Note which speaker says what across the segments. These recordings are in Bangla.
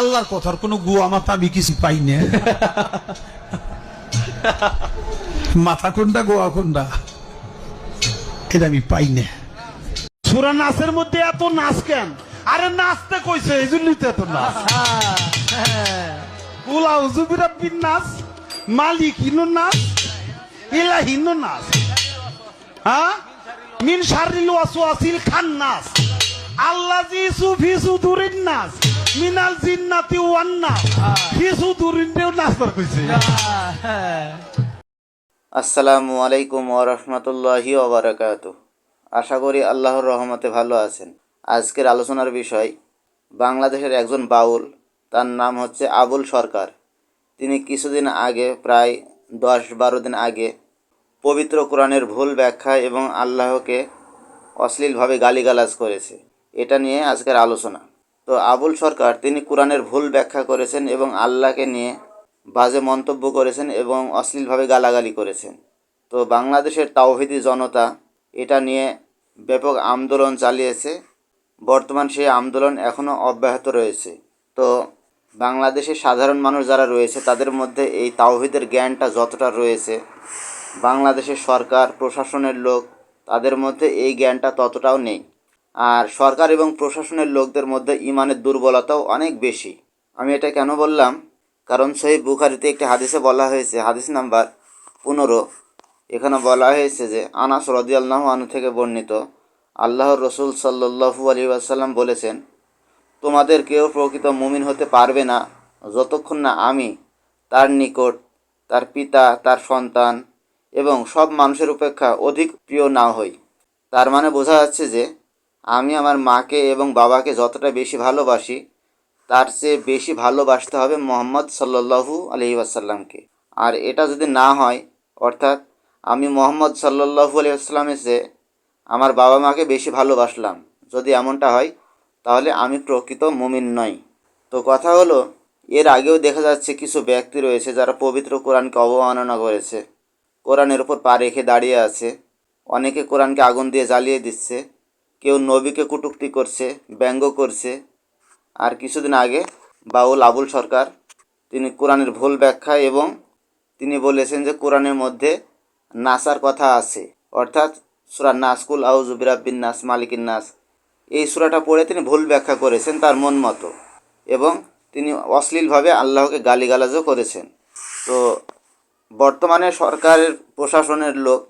Speaker 1: আল্লাহর কথার কোনো গুয়া মাথা আমি কিছু পাই না। মাথা কোনটা, গোয়া কোনটা? এটা আমি পাই না।
Speaker 2: সুরা নাচের মধ্যে এত নাচ কেন? আরে নাচতে কইছে এই জন্যই তো এত নাচ। উলা হুজুবিরা বিন নাচ মালিক হিনো নাচ ইলা হিনো নাচ। হ্যাঁ? মিন শারিল ওয়াসওয়াসিল খান নাচ আল্লাহ জি সুফি সুদুরিন নাচ। মিনাল জিন্নাতি ওয়ান নাচ ফি সুদুরিন নাচবার কইছে।
Speaker 3: আসসালামু আলাইকুম ওরহমতুল্লাহি ওবরাকাত আশা করি আল্লাহর রহমতে ভালো আছেন। আজকের আলোচনার বিষয়, বাংলাদেশের একজন বাউল, তার নাম হচ্ছে আবুল সরকার। তিনি কিছুদিন আগে, প্রায় দশ বারো দিন আগে, পবিত্র কোরআনের ভুল ব্যাখ্যা এবং আল্লাহকে অশ্লীলভাবে গালিগালাজ করেছে। এটা নিয়ে আজকের আলোচনা। তো আবুল সরকার, তিনি কোরআনের ভুল ব্যাখ্যা করেছেন এবং আল্লাহকে নিয়ে বাজে মন্তব্য করেছেন এবং অশ্লীলভাবে গালাগালি করেছেন। তো বাংলাদেশের তাওহিদি জনতা এটা নিয়ে ব্যাপক আন্দোলন চালিয়েছে। বর্তমান সেই আন্দোলন এখনও অব্যাহত রয়েছে। তো বাংলাদেশের সাধারণ মানুষ যারা রয়েছে, তাদের মধ্যে এই তাওহিদের জ্ঞানটা যতটা রয়েছে, বাংলাদেশের সরকার, প্রশাসনের লোক, তাদের মধ্যে এই জ্ঞানটা ততটাও নেই। আর সরকার এবং প্রশাসনের লোকদের মধ্যে ইমানের দুর্বলতাও অনেক বেশি। আমি এটা কেন বললাম? কারণ সেই বুখারিতে একটি হাদিসে বলা হয়েছে, হাদিস নাম্বার পনেরো। এখানে বলা হয়েছে যে, আনাস রদিয়াল্লাহ আনু থেকে বর্ণিত, আল্লাহর রসুল সাল্লু আলী আসাল্লাম বলেছেন, তোমাদের কেউ প্রকৃত মুমিন হতে পারবে না যতক্ষণ না আমি, তার নিকট, তার পিতা, তার সন্তান এবং সব মানুষের উপেক্ষা অধিক প্রিয় না হই। তার মানে বোঝা যাচ্ছে যে আমি আমার মাকে এবং বাবাকে যতটা বেশি ভালোবাসি, তার চেয়ে বেশি ভালোবাসতে হবে মোহাম্মদ সাল্লাল্লাহু আলহি আসাল্লামকে আর এটা যদি না হয়, অর্থাৎ আমি মোহাম্মদ সাল্লাল্লাহু আলহি আসসালামের চেয়ে আমার বাবা মাকে বেশি ভালোবাসলাম, যদি এমনটা হয়, তাহলে আমি প্রকৃত মুমিন নই। তো কথা হলো, এর আগেও দেখা যাচ্ছে কিছু ব্যক্তি রয়েছে যারা পবিত্র কোরআনকে অবমাননা করেছে। কোরআনের ওপর পা রেখে দাঁড়িয়ে আছে। অনেকে কোরআনকে আগুন দিয়ে জ্বালিয়ে দিচ্ছে। কেউ নবীকে কটূক্তি করছে, ব্যঙ্গ করছে। আর কিছুদিন আগে বাউল আবুল সরকার, তিনি কোরআনের ভুল ব্যাখ্যা এবং তিনি বলেছেন যে কোরআনের মধ্যে নাসার কথা আছে। অর্থাৎ সুরা নাসকুল আউজুবিরাবিন নাস, মালিকিন নাস। এই সুরাটা পড়ে তিনি ভুল ব্যাখ্যা করেছেন তার মন মতো এবং তিনি অশ্লীলভাবে আল্লাহকে গালিগালাজও করেছেন। তো বর্তমানে সরকারের, প্রশাসনের লোক,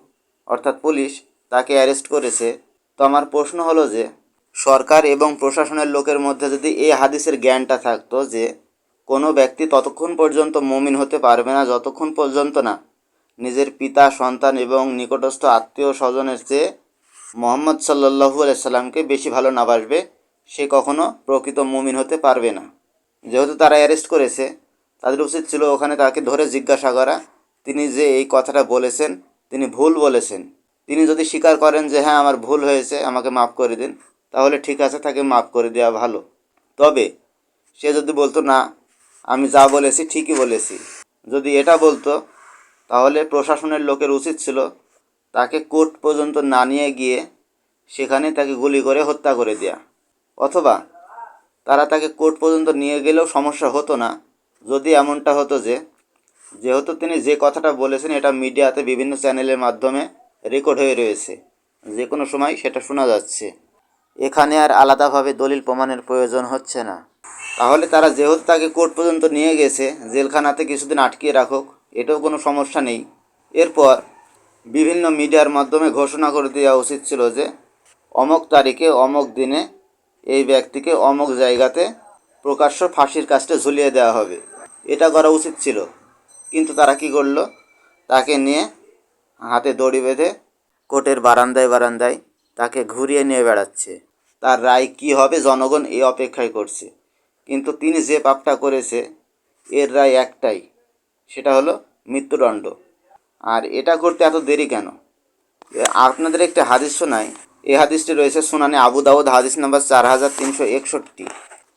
Speaker 3: অর্থাৎ পুলিশ, তাকে অ্যারেস্ট করেছে। তো আমার প্রশ্ন হলো যে, সরকার এবং প্রশাসনের লোকের মধ্যে যদি এই হাদিসের জ্ঞানটা থাকতো যে, কোনো ব্যক্তি ততক্ষণ পর্যন্ত মমিন হতে পারবে না, যতক্ষণ পর্যন্ত না নিজের পিতা, সন্তান এবং নিকটস্থ আত্মীয় স্বজনের চেয়ে মোহাম্মদ সাল্লাহু আলাইসাল্লামকে বেশি ভালো না বাসবে, সে কখনো প্রকৃত মুমিন হতে পারবে না। যেহেতু তারা অ্যারেস্ট করেছে, তাদের উচিত ছিল ওখানে তাকে ধরে জিজ্ঞাসা করা। তিনি যে এই কথাটা বলেছেন, তিনি ভুল বলেছেন। তিনি যদি স্বীকার করেন যে হ্যাঁ আমার ভুল হয়েছে, আমাকে মাফ করে দিন, তাহলে ঠিক আছে, তাকে মাফ করে দেওয়া ভালো। তবে সে যদি বলতো, না, আমি যা বলেছি ঠিকই বলেছি। যদি এটা বলতো, তাহলে প্রশাসনের লোকের উচিত ছিল তাকে কোর্ট পর্যন্ত না নিয়ে গিয়ে সেখানে তাকে গুলি করে হত্যা করে দেয়া। অথবা তারা তাকে কোর্ট পর্যন্ত নিয়ে গেলেও সমস্যা হতো না। যদি এমনটা হতো যে, যেহেতু তিনি যে কথাটা বলেছেন, এটা মিডিয়াতে বিভিন্ন চ্যানেলের মাধ্যমে রেকর্ড হয়ে রয়েছে। যে কোনো সময় সেটা শোনা যাচ্ছে। এখানে আর আলাদাভাবে দলিল প্রমাণের প্রয়োজন হচ্ছে না। তাহলে তারা যেহেতু তাকে কোর্ট পর্যন্ত নিয়ে গেছে, জেলখানাতে কিছুদিন আটকিয়ে রাখুক, এটাও কোনো সমস্যা নেই। এরপর বিভিন্ন মিডিয়ার মাধ্যমে ঘোষণা করে দেওয়া উচিত ছিল যে, অমক তারিখে, অমক দিনে এই ব্যক্তিকে অমক জায়গাতে প্রকাশ্য ফাঁসির কাজটা ঝুলিয়ে দেওয়া হবে। এটা করা উচিত ছিল। কিন্তু তারা কি করল? তাকে নিয়ে হাতে দড়ি বেঁধে কোর্টের বারান্দায় বারান্দায় তাকে ঘুরিয়ে নিয়ে বেড়াচ্ছে। তার রায় কি হবে জনগণ এই অপেক্ষায় করছে। কিন্তু তিনি যে পাপটা করেছে, এর রায় একটাই, সেটা হলো মৃত্যুদণ্ড। আর এটা করতে এত দেরি কেন? আপনাদের একটি হাদিস শোনাই। এই হাদিসটি রয়েছে সুনানে আবু দাউদ, হাদিস নাম্বার চার হাজার তিনশো একষট্টি।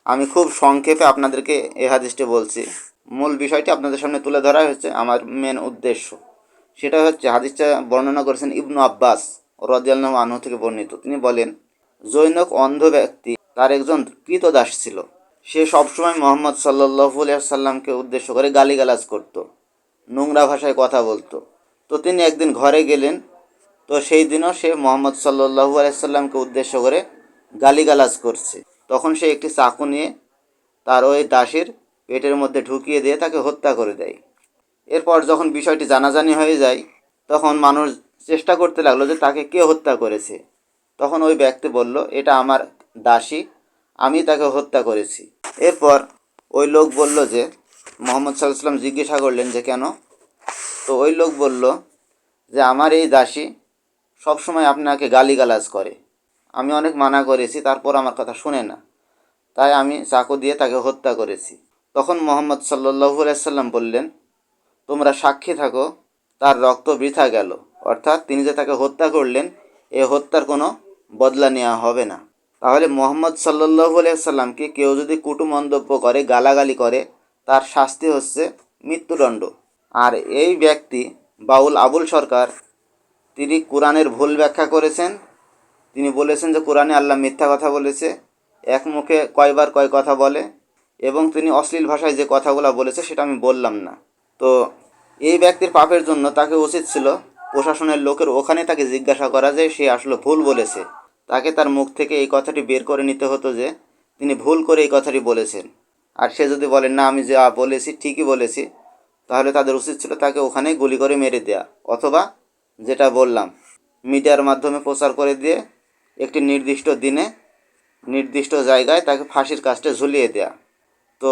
Speaker 3: আমি খুব সংক্ষেপে আপনাদেরকে এই হাদিসটি বলছি। মূল বিষয়টি আপনাদের সামনে তুলে ধরা হচ্ছে আমার মেন উদ্দেশ্য। সেটা হচ্ছে হাদিসটা বর্ণনা করেছেন ইবনু আব্বাস রদিয়াল্লাহ আনহু থেকে বর্ণিত। তিনি বলেন, জৈনক অন্ধ ব্যক্তি তার একজন কৃতদাস ছিল। সে সবসময় মোহাম্মদ সাল্লাহু সাল্লামকে উদ্দেশ্য করে গালিগালাজ করত, নোংরা ভাষায় কথা বলতো। তো তিনি একদিন ঘরে গেলেন, তো সেই দিনও সে মোহাম্মদ সাল্লাহু আলাইসাল্লামকে উদ্দেশ্য করে গালিগালাজ করছে। তখন সে একটি চাকু নিয়ে তার ওই দাসের পেটের মধ্যে ঢুকিয়ে দিয়ে তাকে হত্যা করে দেয়। এরপর যখন বিষয়টি জানাজানি হয়ে যায়, তখন মানুষ চেষ্টা করতে লাগল যে তাকে কে হত্যা করেছে। তখন ওই ব্যক্তি বলল, এটা আমার দাসী, আমি তাকে হত্যা করেছি। এরপর ওই লোক বলল যে, মোহাম্মদ সাল্লাম জিজ্ঞাসা করলেন যে, কেন? তো ওই লোক বলল যে, আমার এই দাসী সবসময় আপনাকে গালিগালাজ করে। আমি অনেক মানা করেছি, তারপর আমার কথা শুনে না। তাই আমি চাকু দিয়ে তাকে হত্যা করেছি। তখন মোহাম্মদ সাল্লু সাল্লাম বললেন তোমরা সাক্ষী থাকো, তার রক্ত বৃথা গেল। অর্থাৎ তিনি যে তাকে হত্যা করলেন, এ হত্যার কোনো বদলা নেওয়া হবে না। তাহলে মোহাম্মদ সাল্লু সাল্লামকে কেউ যদি কুটু মন্তব্য করে, গালাগালি করে, তার শাস্তি হচ্ছে মৃত্যুদণ্ড। আর এই ব্যক্তি বাউল আবুল সরকার, তিনি কোরআনের ভুল ব্যাখ্যা করেছেন। তিনি বলেছেন যে কোরআনে আল্লাহ মিথ্যা কথা বলেছে, এক মুখে কয়বার কয় কথা বলে, এবং তিনি অশ্লীল ভাষায় যে কথাগুলো বলেছে, সেটা আমি বললাম না। তো এই ব্যক্তির পাপের জন্য তাকে উচিত ছিল প্রশাসনের লোকের ওখানে তাকে জিজ্ঞাসা করা যে সে আসলে ভুল বলেছে। তাকে তার মুখ থেকে এই কথাটি বের করে নিতে হতো যে তিনি ভুল করে এই কথাটি বলেছেন। আর সে যদি বলেন না, আমি যা বলেছি ঠিকই বলেছি, তাহলে তাদের উচিত ছিল তাকে ওখানেই গুলি করে মেরে দেয়া। অথবা যেটা বললাম, মিডিয়ার মাধ্যমে প্রচার করে দিয়ে একটি নির্দিষ্ট দিনে, নির্দিষ্ট জায়গায় তাকে ফাঁসির কাজটা ঝুলিয়ে দেয়া। তো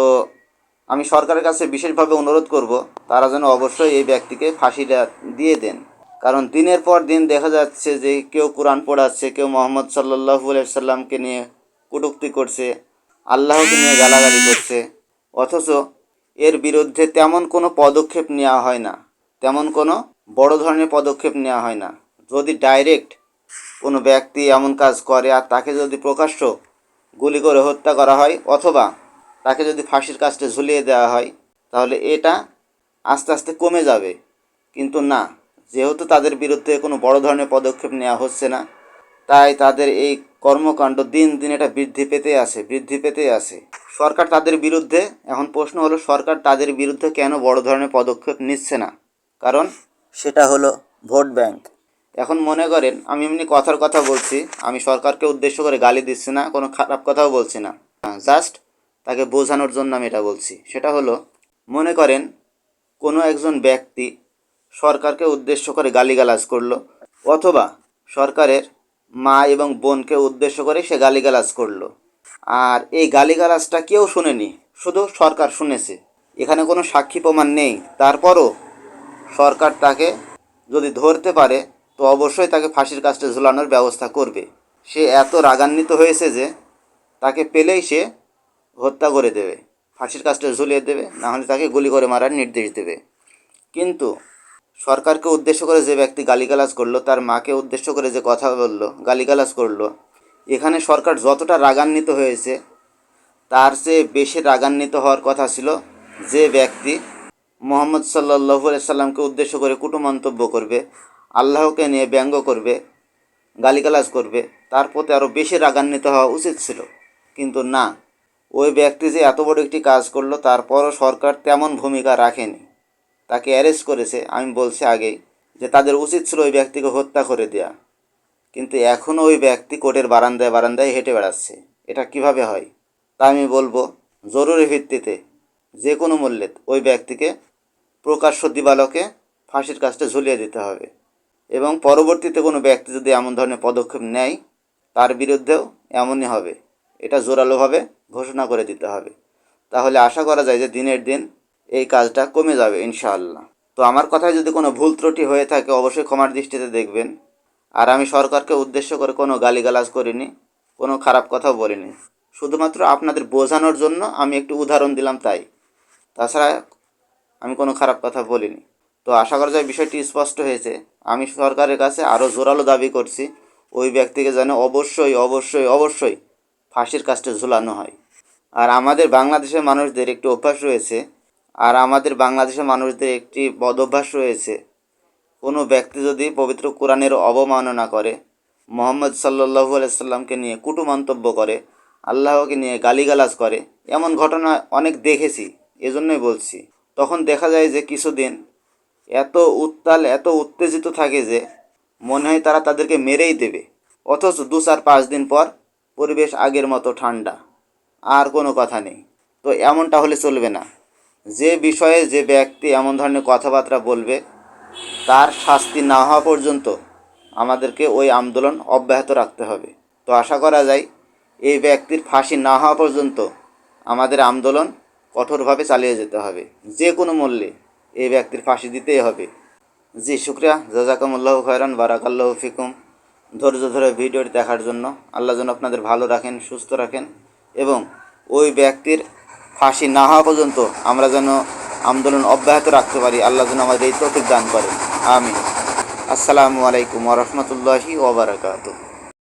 Speaker 3: আমি সরকারের কাছে বিশেষভাবে অনুরোধ করব, তারা যেন অবশ্যই এই ব্যক্তিকে ফাঁসিটা দিয়ে দেন। কারণ দিনের পর দিন দেখা যাচ্ছে যে কেউ কোরআন পড়াচ্ছে, কেউ মোহাম্মদ সাল্লাহু সাল্লামকে নিয়ে কটুক্তি করছে, আল্লাহকে নিয়ে গালাগালি করছে। অথচ এর বিরুদ্ধে তেমন কোনো পদক্ষেপ নেওয়া হয় না, তেমন কোনো বড় ধরনের পদক্ষেপ নেওয়া হয় না। যদি ডাইরেক্ট কোনো ব্যক্তি এমন কাজ করে আর তাকে যদি প্রকাশ্য গুলি করে হত্যা করা হয়, অথবা তাকে যদি ফাঁসির কাজটা ঝুলিয়ে দেওয়া হয়, তাহলে এটা আস্তে আস্তে কমে যাবে। কিন্তু না, যেহেতু তাদের বিরুদ্ধে কোনো বড় ধরনের পদক্ষেপ নেওয়া হচ্ছে না, তাই তাদের এই কর্মকাণ্ড দিন দিন এটা বৃদ্ধি পেতে আছে, বৃদ্ধি পেতে আছে। সরকার তাদের বিরুদ্ধে, এখন প্রশ্ন হলো, সরকার তাদের বিরুদ্ধে কেন বড় ধরনের পদক্ষেপ নিচ্ছে না? কারণ সেটা হলো ভোট ব্যাংক। এখন মনে করেন, আমি এমনি কথার কথা বলছি, আমি সরকারকে উদ্দেশ্য করে গালি দিচ্ছি না, কোনো খারাপ কথাও বলছি না। জাস্ট তাকে বোঝানোর জন্য আমি এটা বলছি। সেটা হলো, মনে করেন কোনো একজন ব্যক্তি সরকারকে উদ্দেশ্য করে গালিগালাজ করল, অথবা সরকারের মা এবং বোনকে উদ্দেশ্য করে সে গালিগালাজ করল। আর এই গালিগালাজটা কেউ শুনেনি, শুধু সরকার শুনেছে। এখানে কোনো সাক্ষী প্রমাণ নেই। তারপরও সরকার তাকে যদি ধরতে পারে, তো অবশ্যই তাকে ফাঁসির কাজটা ঝুলানোর ব্যবস্থা করবে। সে এত রাগান্বিত হয়েছে যে, তাকে পেলেই সে হত্যা করে দেবে, ফাঁসির কাজটা ঝুলিয়ে দেবে, না হলে তাকে গুলি করে মারার নির্দেশ দেবে। কিন্তু সরকারকে উদ্দেশ্য করে যে ব্যক্তি গালিগালাজ করল, তার মাকে উদ্দেশ্য করে যে কথা বলল, গালিগালাজ করল, এখানে সরকার যতটা রাগান্বিত হয়েছে, তার চেয়ে বেশি রাগান্বিত হওয়ার কথা ছিল যে ব্যক্তি মোহাম্মদ সাল্লাহু সাল্লামকে উদ্দেশ্য করে কুটু মন্তব্য করবে, আল্লাহকে নিয়ে ব্যঙ্গ করবে, গালিগালাজ করবে, তার প্রতি আরও বেশি রাগান্বিত হওয়া উচিত ছিল। কিন্তু না ওই ব্যক্তি যে এত বড় একটি কাজ করল, তারপরও সরকার তেমন ভূমিকা রাখেনি। তাকে অ্যারেস্ট করেছে, আমি বলছি আগেই, যে তাদের উচিত ছিল ওই ব্যক্তিকে হত্যা করে দেয়া। কিন্তু এখনও ওই ব্যক্তি কোর্টের বারান্দায় বারান্দায় হেঁটে বেড়াচ্ছে। এটা কীভাবে হয়? তা আমি বলব, জরুরি ভিত্তিতে যে কোনো মূল্যে ওই ব্যক্তিকে প্রকাশ্য দিবালকে ফাঁসির কাজটা ঝুলিয়ে দিতে হবে। এবং পরবর্তীতে কোনো ব্যক্তি যদি এমন ধরনের পদক্ষেপ নেয়, তার বিরুদ্ধেও এমনই হবে। এটা জোরালোভাবে ঘোষণা করে দিতে হবে। তাহলে আশা করা যায় যে দিনের দিন এই কাজটা কমে যাবে ইনশাআল্লাহ। তো আমার কথায় যদি কোনো ভুল ত্রুটি হয়ে থাকে, অবশ্যই ক্ষমার দৃষ্টিতে দেখবেন। আর আমি সরকারকে উদ্দেশ্য করে কোনো গালিগালাজ করিনি, কোনো খারাপ কথাও বলিনি। শুধুমাত্র আপনাদের বোঝানোর জন্য আমি একটু উদাহরণ দিলাম তাই। তাছাড়া আমি কোনো খারাপ কথা বলিনি। তো আশা করা যায় বিষয়টি স্পষ্ট হয়েছে। আমি সরকারের কাছে আরও জোরালো দাবি করছি, ওই ব্যক্তিকে যেন অবশ্যই অবশ্যই অবশ্যই ফাঁসির কাজটা ঝুলানো হয়। আর আমাদের বাংলাদেশের মানুষদের একটি অভ্যাস রয়েছে, আর আমাদের বাংলাদেশের মানুষদের একটি বদ অভ্যাস রয়েছে। কোনো ব্যক্তি যদি পবিত্র কোরআনের অবমাননা করে, মোহাম্মদ সাল্লু আলাইসাল্লামকে নিয়ে কুটু মন্তব্য করে, আল্লাহকে নিয়ে গালিগালাজ করে, এমন ঘটনা অনেক দেখেছি, এজন্যই বলছি। তখন দেখা যায় যে কিছুদিন এত উত্তাল, এত উত্তেজিত থাকে যে মনে হয় তারা তাদেরকে মেরেই দেবে। অথচ দু চার পাঁচ দিন পর পরিবেশ আগের মতো ঠান্ডা। আর কোনো কথা নেই। তো এমনটা হলে চলবে না। যে বিষয়ে যে ব্যক্তি এমন ধরনের কথাবার্তা বলবে, তার শাস্তি না হওয়া পর্যন্ত আমাদেরকে ওই আন্দোলন অব্যাহত রাখতে হবে। তো আশা করা যায়, এই ব্যক্তির ফাঁসি না হওয়া পর্যন্ত আমাদের আন্দোলন কঠোরভাবে চালিয়ে যেতে হবে। যে কোনো মূল্যে এই ব্যক্তির ফাঁসি দিতেই হবে। জি, শুক্রিয়া। জাজাকামুল্লাহ খয়রান, বারাকাল্লাহ ফিকুম। ধৈর্য ধরে ভিডিওটি দেখার জন্য আল্লাহ যেন আপনাদের ভালো রাখেন, সুস্থ রাখেন। এবং ওই ব্যক্তির ফাঁসি না হওয়া পর্যন্ত আমরা যেন আন্দোলন অব্যাহত রাখতে পারি। আল্লাহ যেন আমাদের এই তৌফিক দান করেন। আমি আসসালামু আলাইকুম ওরহমতুল্লাহি ওবরাকাতু